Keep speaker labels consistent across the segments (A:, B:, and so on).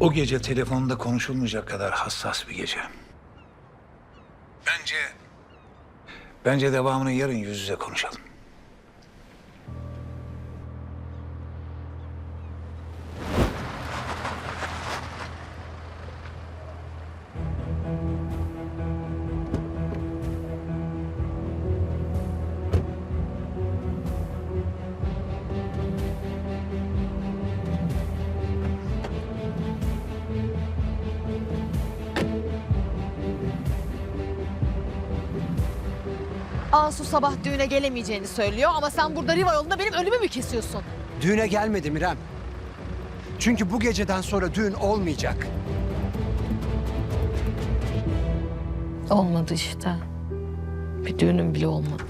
A: O gece telefonda konuşulmayacak kadar hassas bir gece. Bence... Bence devamını yarın yüz yüze konuşalım.
B: Asu sabah düğüne gelemeyeceğini söylüyor ama sen burada Riva yolunda benim ölümü mü kesiyorsun?
C: Düğüne gelmedim İrem. Çünkü bu geceden sonra düğün olmayacak.
B: Olmadı işte. Bir düğünüm bile olmadı.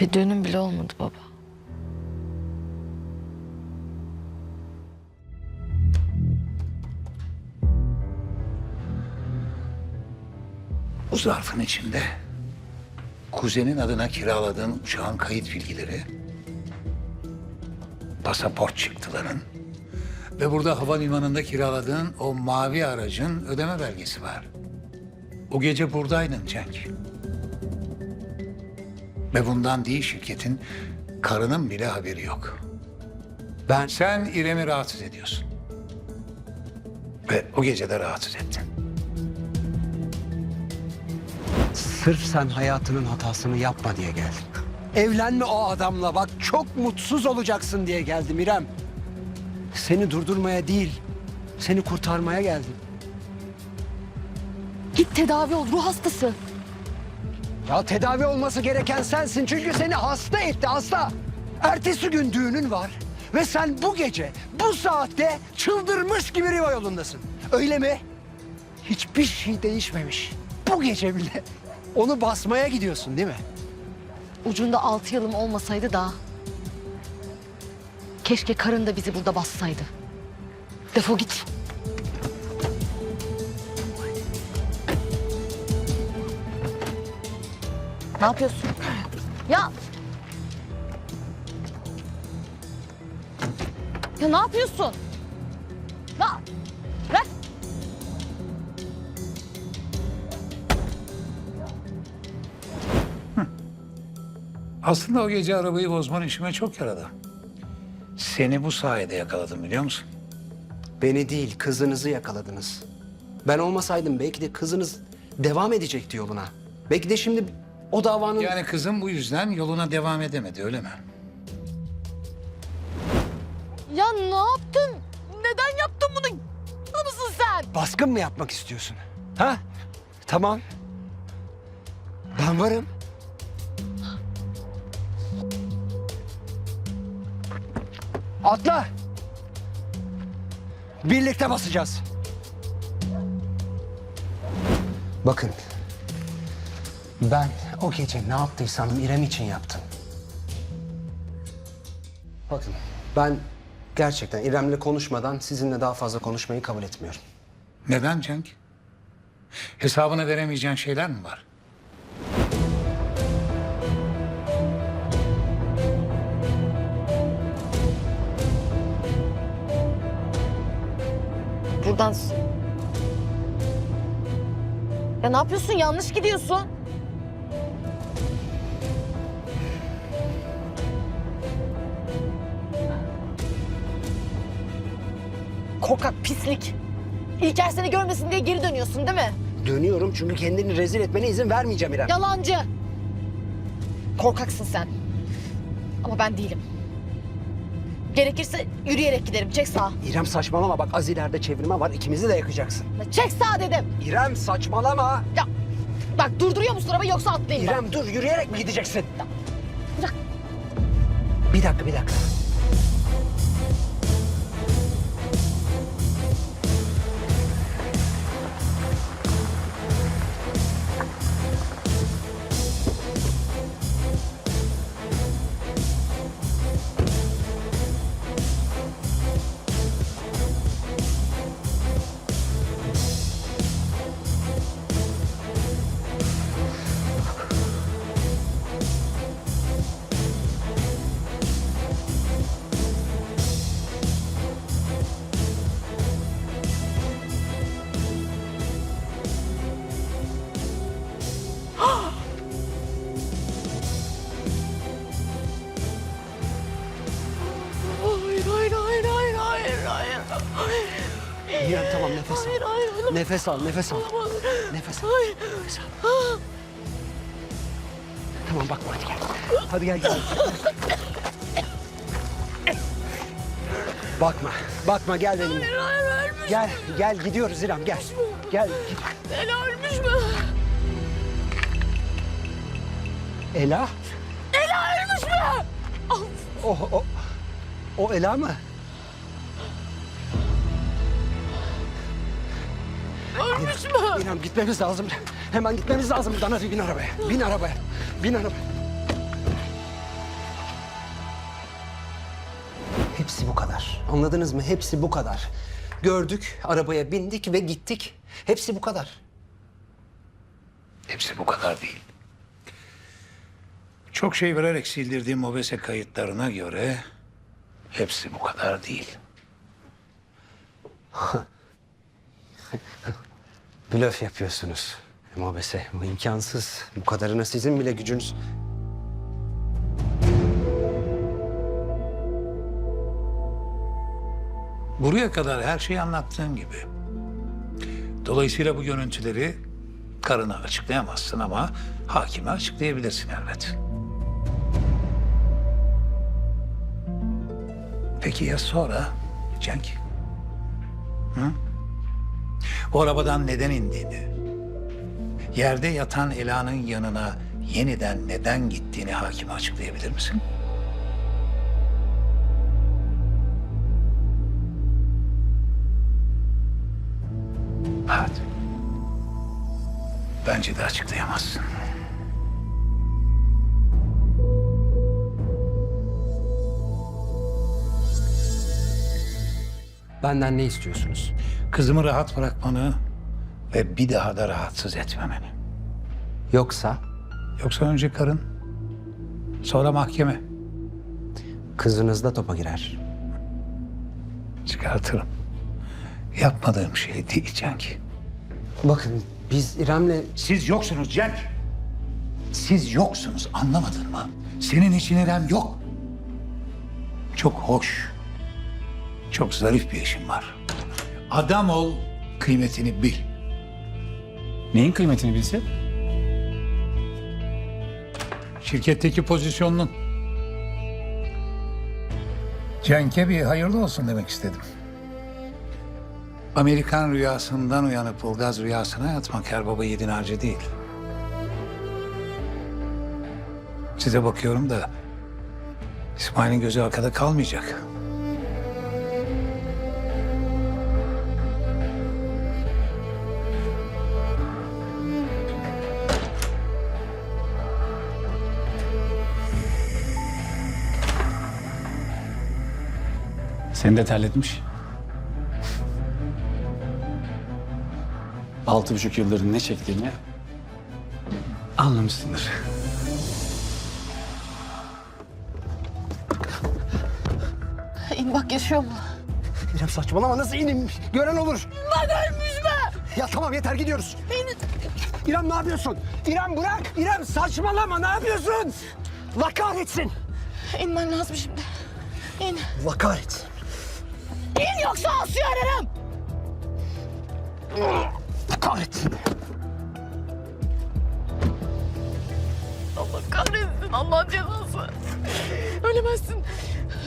B: Bir düğünüm bile olmadı baba.
A: Bu zarfın içinde kuzenin adına kiraladığın uçağın kayıt bilgileri, pasaport çıktıların ve burada havalimanında kiraladığın o mavi aracın ödeme belgesi var. O gece buradaydın Cenk. Ve bundan değil şirketin karının bile haberi yok.
C: Ben
A: Sen İrem'i rahatsız ediyorsun. Ve o gece de rahatsız ettin.
C: Sırf sen hayatının hatasını yapma diye geldim. Evlenme o adamla bak çok mutsuz olacaksın diye geldim İrem. Seni durdurmaya değil, seni kurtarmaya geldim.
B: Git tedavi ol ruh hastası.
C: Ya tedavi olması gereken sensin çünkü seni hasta etti hasta. Ertesi gün düğünün var ve sen bu gece bu saatte çıldırmış gibi Riva yolundasın. Öyle mi? Hiçbir şey değişmemiş. Bu gece bile onu basmaya gidiyorsun değil mi?
B: Ucunda altı yılım olmasaydı da... Keşke karın da bizi burada bassaydı. Defol git. Ne yapıyorsun? Ya... Ya ne yapıyorsun?
A: Aslında o gece arabayı bozman işime çok yaradı. Seni bu sayede yakaladım biliyor musun?
C: Beni değil kızınızı yakaladınız. Ben olmasaydım belki de kızınız devam edecekti yoluna. Belki de şimdi o davanın...
A: Yani kızım bu yüzden yoluna devam edemedi öyle mi?
B: Ya ne yaptın? Neden yaptın bunu? Ne mısın sen?
C: Baskın mı yapmak istiyorsun? Ha? Tamam. Ben varım. Atla. Birlikte basacağız. Bakın. Ben o gece ne yaptıysam İrem için yaptım. Bakın ben gerçekten İrem'le konuşmadan sizinle daha fazla konuşmayı kabul etmiyorum.
A: Neden Cenk? Hesabını veremeyeceğin şeyler mi var?
B: Buradan... Ya ne yapıyorsun? Yanlış gidiyorsun. Korkak pislik. İlker seni görmesin diye geri dönüyorsun değil mi?
C: Dönüyorum çünkü kendini rezil etmene izin vermeyeceğim İrem.
B: Yalancı. Korkaksın sen. Ama ben değilim. Gerekirse yürüyerek giderim. Çek sağa.
C: İrem saçmalama bak az ileride çevirme var ikimizi de yakacaksın.
B: Çek sağa dedim.
C: İrem saçmalama.
B: Ya bak durduruyor musun arabayı yoksa atlayayım ben.
C: İrem dur yürüyerek mi gideceksin?
B: Bırak.
C: Bir dakika bir dakika. İrem tamam nefes al.
B: Hayır hayır.
C: Nefes al, nefes al.
B: Olamaz.
C: Nefes al.
B: Hayır.
C: Nefes al. Tamam bakma hadi gel. Hadi gel gel. Bakma, bakma gel benimle.
B: Hayır hayır ölmüş.
C: Gel, gel gidiyoruz İrem gel. Gel.
B: Ela ölmüş mü?
C: Ela?
B: Ela ölmüş mü? Of,
C: O, o, o Ela mı?
B: Ölmüş mü?
C: İrem gitmemiz lazım. Hemen gitmemiz lazım buradan. Hadi bin arabaya. Bin arabaya. Bin arabaya. Hepsi bu kadar. Anladınız mı? Hepsi bu kadar. Gördük, arabaya bindik ve gittik. Hepsi bu kadar.
A: Hepsi bu kadar değil. Çok şey vererek sildirdiğim mobese kayıtlarına göre hepsi bu kadar değil.
C: Blöf yapıyorsunuz. Mobese bu imkansız. Bu kadarına sizin bile gücünüz...
A: Buraya kadar her şeyi anlattığım gibi. Dolayısıyla bu görüntüleri karına açıklayamazsın ama hakime açıklayabilirsin elbet. Peki ya sonra Cenk? Hı? O arabadan neden indiğini, yerde yatan Ela'nın yanına yeniden neden gittiğini hakime açıklayabilir misin? Evet. Bence de açıklayamazsın.
C: Benden ne istiyorsunuz?
A: Kızımı rahat bırakmanı ve bir daha da rahatsız etmemeni.
C: Yoksa
A: Yoksa önce karın, sonra mahkeme.
C: kızınız da topa girer.
A: Çıkartırım. Yapmadığım şey değil Cenk.
C: Bakın biz İrem'le
A: Siz yoksunuz Cenk. Siz yoksunuz anlamadın mı? Senin için İrem yok. Çok hoş. Çok zarif bir işin var. Adam ol, kıymetini bil.
D: Neyin kıymetini bilse?
A: Şirketteki pozisyonun. Cenk'e bir hayırlı olsun demek istedim. Amerikan rüyasından uyanıp Ilgaz rüyasına yatmak her baba yiğidin harcı değil. Size bakıyorum da İsmail'in gözü arkada kalmayacak.
D: Seni de terletmiş. Altı buçuk yıldır ne çektiğini anlamışsındır.
B: İn bak yaşıyor mu?
C: İrem saçmalama nasıl ineyim? Gören olur.
B: Lan ölmüş mü?
C: Ya tamam yeter gidiyoruz.
B: İn.
C: İrem ne yapıyorsun? İrem bırak. İrem saçmalama ne yapıyorsun? Allah kahretsin.
B: İnmen lazım şimdi. İn.
C: Allah kahretsin.
B: İn yoksa Asya ararım.
C: Kahretsin.
B: Allah kahretsin Allah cezası. Ölemezsin.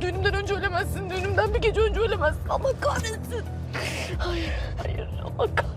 B: Düğünümden önce ölemezsin. Düğünümden bir gece önce ölemezsin. Allah kahretsin. Hayır, hayır. Allah kahretsin.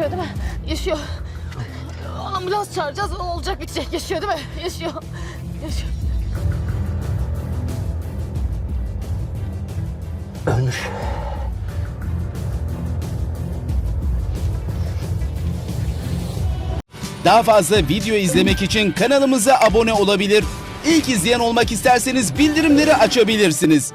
B: Yaşıyor değil mi? Yaşıyor. Ambulans çağıracağız. Olacak bitecek. Yaşıyor değil mi? Yaşıyor. Yaşıyor.
C: Ölmüş.
E: Daha fazla video izlemek için kanalımıza abone olabilir. İlk izleyen olmak isterseniz bildirimleri açabilirsiniz.